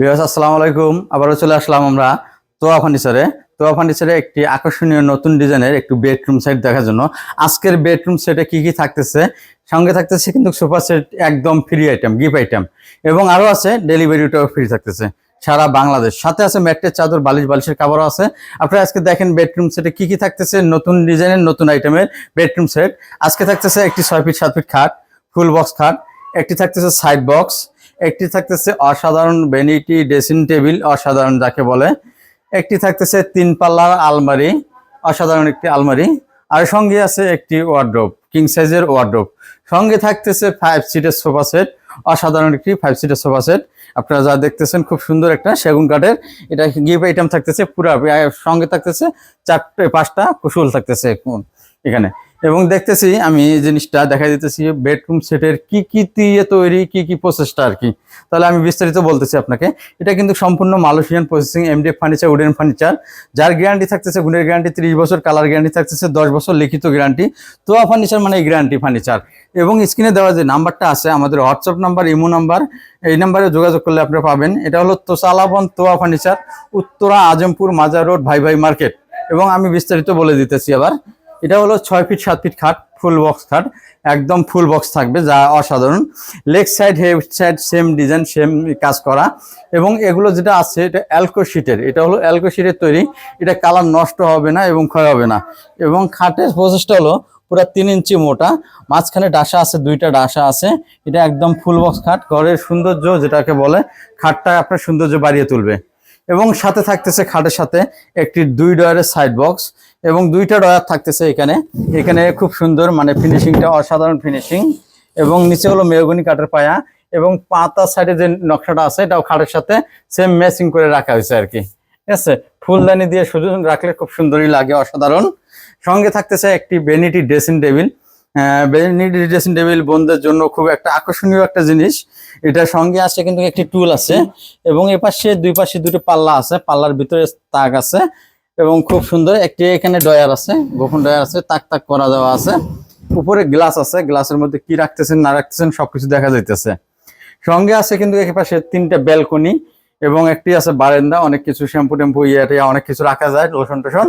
বিহাস আসসালামু আলাইকুম। আবারও চলে আসলাম আমরা তোয়া ফার্নিচারে। তোয়া ফার্নিচারে একটি আকর্ষণীয় নতুন ডিজাইনের একটু বেডরুম সেট দেখার জন্য। আজকের বেডরুম সেটে কি কি থাকতেছে? সঙ্গে থাকতেছে কিন্তু সোফা সেট একদম ফ্রি আইটেম গিফট আইটেম এবং আরও আছে ডেলিভারিটাও ফ্রি থাকতেছে সারা বাংলাদেশ। সাথে আছে ম্যাটের চাদর, বালিশ, বালিশের কাপড়ও আছে। আপনারা আজকে দেখেন বেডরুম সেটে কি কি থাকতেছে? নতুন ডিজাইনের, নতুন আইটেমের বেডরুম সেট। আজকে থাকতেছে একটি ছয় ফিট, সাত ফিট খাট ফুল বক্স খাট। একটি থাকতেছে সাইড বক্স একটি থাকতেছে অসাধারণ ভ্যানিটি ড্রেসিং টেবিল, অসাধারণ যাকে বলে। একটি থাকতেছে তিন পাল্লার আলমারি, অসাধারণ একটি আলমারি। আর সঙ্গে আছে একটি ওয়ার্ড্রোব কিং সাইজের ওয়ার্ড্রোব সঙ্গে থাকতেছে ফাইভ সিটের সোফা সেট অসাধারণ একটি ফাইভ সিটের সোফা সেট আপনারা যা দেখতেছেন খুব সুন্দর একটা সেগুন কাঠের। এটা গিফট আইটেম থাকতেছে পুরা সঙ্গে থাকতেছে চারটে, পাঁচটা কুশল থাকতেছে এখানে। এবং দেখতেছি আমি এই জিনিসটা দেখা দিতেছি বেডরুম সেটের কি কি দিয়ে তৈরি, কি কি প্রসেসটা আর কি। তাহলে আমি বিস্তারিত বলতেছি আপনাকে। এটা কিন্তু সম্পূর্ণ Malaysian processing MDF furniture wooden furniture যার গ্যারান্টি থাকতেছে গুণের গ্যারান্টি ত্রিশ বছর কালার গ্যারান্টি থাকতেছে দশ বছর, লিখিত গ্যারান্টি তোয়া ফার্নিচার মানে এই গ্যারান্টি ফার্নিচার এবং স্ক্রিনে দেওয়া যে নাম্বারটা আছে, আমাদের হোয়াটসঅ্যাপ নাম্বার ইমো নাম্বার এই নাম্বারে যোগাযোগ করলে আপনারা পাবেন। এটা হলো তোসালাবন তোয়া ফার্নিচার উত্তরা আজমপুর মাজার রোড, ভাই ভাই মার্কেট। এবং আমি বিস্তারিত বলে দিতেছি আবার। এটা হলো ছয় ফিট, সাত ফিট খাট ফুল বক্স খাট, একদম ফুল বক্স থাকবে, যা অসাধারণ। Leg side head side same design same কাজ করা। এবং এগুলো যেটা আছে, এটা অ্যালকো শিটের এটা হলো অ্যালকো শিটের তৈরি। এটা কালার নষ্ট হবে না এবং ক্ষয় হবে না। এবং খাটের প্রসেসটা হলো পুরো তিন ইঞ্চি মোটা। মাঝখানে ডাসা আছে, দুইটা ডাসা আছে। এটা একদম ফুল বক্স খাট। ঘরের সৌন্দর্য যেটাকে বলে, খাটটা আপনার সৌন্দর্য বাড়িয়ে তুলবে। এবং সাথে থাকতেছে খাটের সাথে একটি দুই ডয়ারের সাইড বক্স এবং দুইটা ডয়ার থাকতেছে এখানে। এখানে খুব সুন্দর মানে ফিনিশিংটা অসাধারণ ফিনিশিং এবং নিচে হলো মেহগনি কাঠের পায়া এবং পাতা সাইডে যে নকশাটা আছে, এটাও খাটের সাথে সেম ম্যাচিং করে রাখা হয়েছে আর কি। ঠিক আছে? ফুলদানি দিয়ে শুধু রাখলে খুব সুন্দরই লাগে, অসাধারণ। সঙ্গে থাকতেছে একটি vanity dressing table vanity dressing table বন্ধের জন্য খুব একটা আকর্ষণীয় একটা জিনিস। এটা সঙ্গে আছে কিন্তু একটি টুল আছে। এবং এ পাশে দুই পাশে দুটো পাল্লা আছে, পাল্লার ভিতরে তাক আছে। এবং খুব সুন্দর একটি এখানে ডয়ার আছে, গোপন ডয়ার আছে, তাক তাক করা দেওয়া আছে। উপরে গ্লাস আছে, গ্লাসের মধ্যে কি রাখতেছেন, না রাখতেছেন, সবকিছু দেখা যাইতেছে। সঙ্গে আছে কিন্তু এক পাশে তিনটা ব্যালকনি এবং একটি আছে বারান্দা, অনেক কিছু শ্যাম্পু ট্যাম্পু ইয়ে অনেক কিছু রাখা যায়, লোশন টোশন।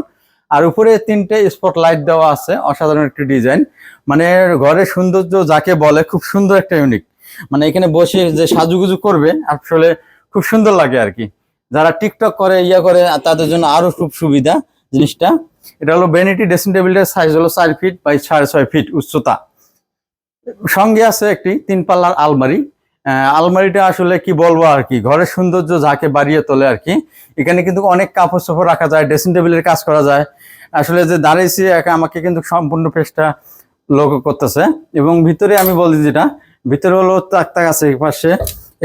আর উপরে তিনটে স্পট লাইট দেওয়া আছে, অসাধারণ একটি ডিজাইন। মানে ঘরের সৌন্দর্য যাকে বলে, খুব সুন্দর একটা ইউনিক। মানে এখানে বসে যে সাজুগুজু করবে, আসলে খুব সুন্দর লাগে আর কি। যারা টিকটক করে, ইয়া করে তাদের জন্য আরও খুব সুবিধা জিনিসটা। এটা হলো বেনিটি ড্রেসিং টেবিলের সাইজ হলো চার ফিট বাই সাড়ে ছয় ফিট উচ্চতা। সঙ্গে আছে একটি তিন পাল্লার আলমারি। আলমারিটা আসলে কি বলব আর কি, ঘরের সৌন্দর্য যাকে বাড়িয়ে তোলে আর কি। এখানে কিন্তু অনেক কাপড় চোপড় রাখা যায় ড্রেসিং টেবিলের কাজ করা যায়। আসলে যে দাঁড়িয়েছি, একা আমাকে কিন্তু সম্পূর্ণ ফেসটা লক্ষ্য করতেছে। এবং ভিতরে আমি বলি যেটা, ভিতরে হলো তাক তাক আছে এপাশে।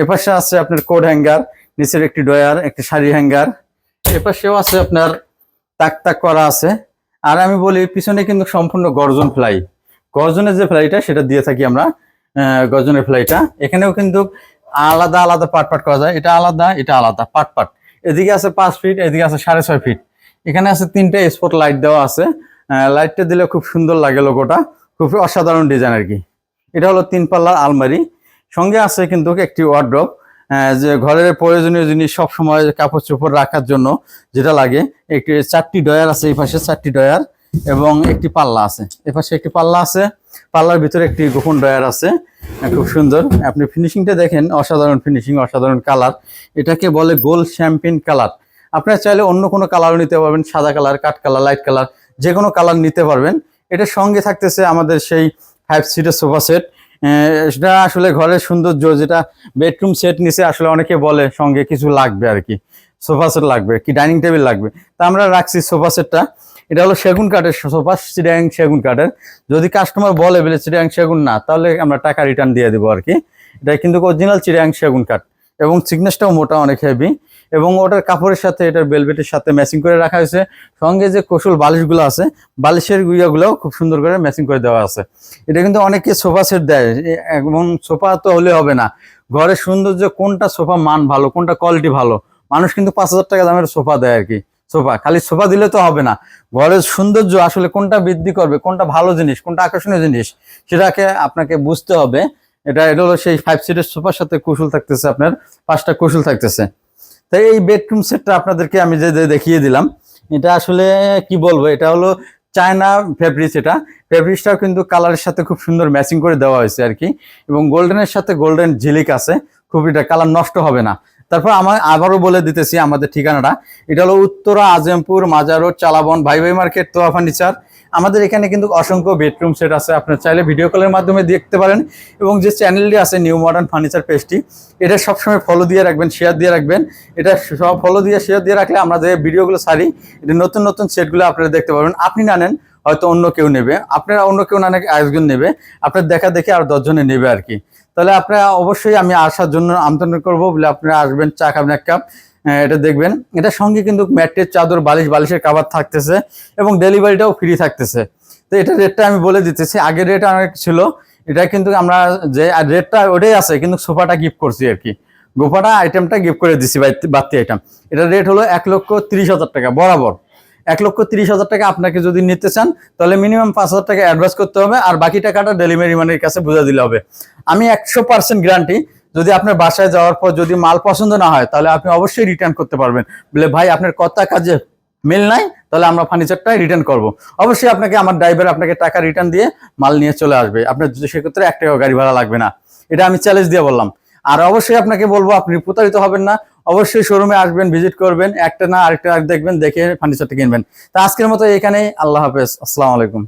এপাশে আছে আপনার কোড হ্যাঙ্গার নিচের একটি ডয়ার একটি শাড়ি হ্যাঙ্গার। এপাশেও আছে আপনার তাক তাক করা আছে। আর আমি বলি, পিছনে কিন্তু সম্পূর্ণ গর্জন ফ্লাই। গর্জনের যে ফ্লাইটা, সেটা দিয়ে থাকি আমরা গর্জনের ফ্লাইটা। এখানেও কিন্তু আলাদা আলাদা পাট পাট করা যায়। এটা আলাদা এটা আলাদা, পাট পাট। এদিকে আছে পাঁচ ফিট, এদিকে আছে সাড়ে ছয় ফিট। এখানে আছে তিনটে স্পট লাইট দেওয়া আছে। লাইটটা দিলে খুব সুন্দর লাগে লোগোটা খুব অসাধারণ ডিজাইন আর কি। এটা হলো তিন পাল্লার আলমারি। সঙ্গে আছে কিন্তু একটি ওয়ার্ড্রপ যে ঘরের প্রয়োজনীয় জিনিস সব সময় কাপড় চোপড় রাখার জন্য যেটা লাগে, একটি চারটি ডয়ার আছে, এই পাশে চারটি ডয়ার এবং একটি পাল্লা আছে। এ পাশে একটি পাল্লা আছে, পাল্লার ভিতরে একটি গোপন ডয়ার আছে। খুব সুন্দর। আপনি ফিনিশিংটা দেখেন, অসাধারণ ফিনিশিং অসাধারণ কালার এটাকে বলে গোল শ্যাম্পিন কালার আপনারা চাইলে অন্য কোনো কালারও নিতে পারবেন, সাদা কালার কাঠ কালার লাইট কালার যে কোনো কালার নিতে পারবেন। এটার সঙ্গে থাকতেছে আমাদের সেই ফাইভ সিটের সোফা সেট সেটা আসলে ঘরের সৌন্দর্য, যেটা বেডরুম সেট নিচে আসলে অনেকে বলে সঙ্গে কিছু লাগবে আর কি। সোফা সেট লাগবে, কি ডাইনিং টেবিল লাগবে। তা আমরা রাখছি সোফা সেটটা। এটা হলো সেগুন কাঠের সোফা চিটাং সেগুন কাঠের। যদি কাস্টমার বলে বলে চিটাং সেগুন না, তাহলে আমরা টাকা রিটার্ন দিয়ে দেবো আর কি। এটা কিন্তু অরিজিনাল চিটাং সেগুন কাঠ এবং সিগনেসটাও মোটা, অনেক হেভি এবং ওটার কাপড়ের সাথে, এটার বেলভেটের সাথে ম্যাচিং করে রাখা হয়েছে। সঙ্গে যে কৌশল বালিশগুলো আছে, বালিশের গুইয়াগুলোও খুব সুন্দর করে ম্যাচিং করে দেওয়া আছে। এটা কিন্তু অনেকে সোফা সেট দেয়। এবং সোফা তো হলে হবে না। ঘরের সৌন্দর্য, কোনটা সোফা মান ভালো, কোনটা কোয়ালিটি ভালো? মানুষ কিন্তু পাঁচ হাজার টাকা দামের সোফা দেয় আর কি। সোফা, খালি সোফা দিলে তো হবে না। ঘরের সৌন্দর্য আসলে কোনটা বৃদ্ধি করবে, কোনটা ভালো জিনিস, কোনটা আকর্ষণীয় জিনিস, সেটাকে আপনাকে বুঝতে হবে। এটা এটা হলো সেই ফাইভ সিটের সোফার সাথে কৌশল থাকতেছে আপনার, পাঁচটা কৌশল থাকতেছে। তাই এই বেডরুম সেটটা আপনাদেরকে আমি যে দেখিয়ে দিলাম, এটা আসলে কি বলব, এটা হলো চায়না ফেব্রিক্স এটা। ফেব্রিক্সটাও কিন্তু কালারের সাথে খুব সুন্দর ম্যাচিং করে দেওয়া হয়েছে আর কি। এবং গোল্ডেনের সাথে গোল্ডেন ঝিলিক আছে, খুব এটা কালার নষ্ট হবে না। তারপর আমার আবারও বলে দিতেছি আমাদের ঠিকানাটা। এটা হলো উত্তরা, আজমপুর, মাজার রোড চালাবন ভাই ভাই মার্কেট, তোয়া ফার্নিচার। আমাদের এখানে কিন্তু অসংখ্য বেডরুম সেট আছে। আপনার চাইলে ভিডিও কলের মাধ্যমে দেখতে পারেন এবং যে চ্যানেলটি আছে নিউ মডার্ন ফার্নিচার পেজটি এটা সবসময় ফলো দিয়ে রাখবেন শেয়ার দিয়ে রাখবেন। এটা সব ফলো দিয়ে শেয়ার দিয়ে রাখলে আমরা যে ভিডিওগুলো সারি এটা নতুন নতুন সেটগুলো আপনারা দেখতে পারবেন। আপনি না নেন, হয়তো অন্য কেউ নেবে। আপনারা অন্য কেউ না আরেকজন নেবে। আপনার দেখা দেখে আর দশজনে নেবে আর কি। তাহলে আপনারা অবশ্যই আমি আসার জন্য আমন্ত্রণ করব। বলে আপনারা আসবেন, চা খাবেন, এক কাপ এটা দেখবেন। এটা সঙ্গে কিন্তু ম্যাটের চাদর, বালিশ, বালিশের কাবার থাকতেছে এবং ডেলিভারিটাও ফ্রি থাকতেছে। তো এটা রেটটা আমি বলে দিতেছি। আগের রেট অনেক ছিল। এটা কিন্তু আমরা যে রেটটা ওটাই আছে, কিন্তু সোফাটা গিফট করছি আর কি। গোফাটা আইটেমটা গিফট করে দিছি, বাড়তি- আইটেম এটার রেট হলো এক লক্ষ তিরিশ হাজার টাকা, বরাবর। এক লক্ষ তিরিশ হাজার টাকা আপনাকে যদি নিতে চান, তাহলে মিনিমাম পাঁচ হাজার টাকা অ্যাডভান্স করতে হবে, আর বাকি টাকাটা ডেলিভারি ম্যানের কাছে বুঝে দিলে হবে। আমি একশো পার্সেন্ট গ্যারান্টি যদি আপনার বাসায় যাওয়ার পর যদি মাল পছন্দ না হয়, তাহলে আপনি অবশ্যই রিটার্ন করতে পারবেন। বলে, ভাই, আপনার কথা কাজে মিল নাই, তাহলে আমরা ফার্নিচারটা রিটার্ন করব। অবশ্যই আপনাকে, আমার ড্রাইভার আপনাকে টাকা রিটার্ন দিয়ে মাল নিয়ে চলে আসবে। আপনার সেক্ষেত্রে এক টাকাও গাড়ি ভাড়া লাগবে না। এটা আমি চ্যালেঞ্জ দিয়ে বললাম। আর অবশ্যই আপনাকে বলব, আপনি প্রতারিত হবেন না। অবশ্যই শোরুমে আসবেন ভিজিট করবেন, একটা না আরেকটা দেখবেন, দেখে ফার্নিচারটা কিনবেন। তা আজকের মতো এখানেই, আল্লাহ হাফেজ। আসসালামু আলাইকুম।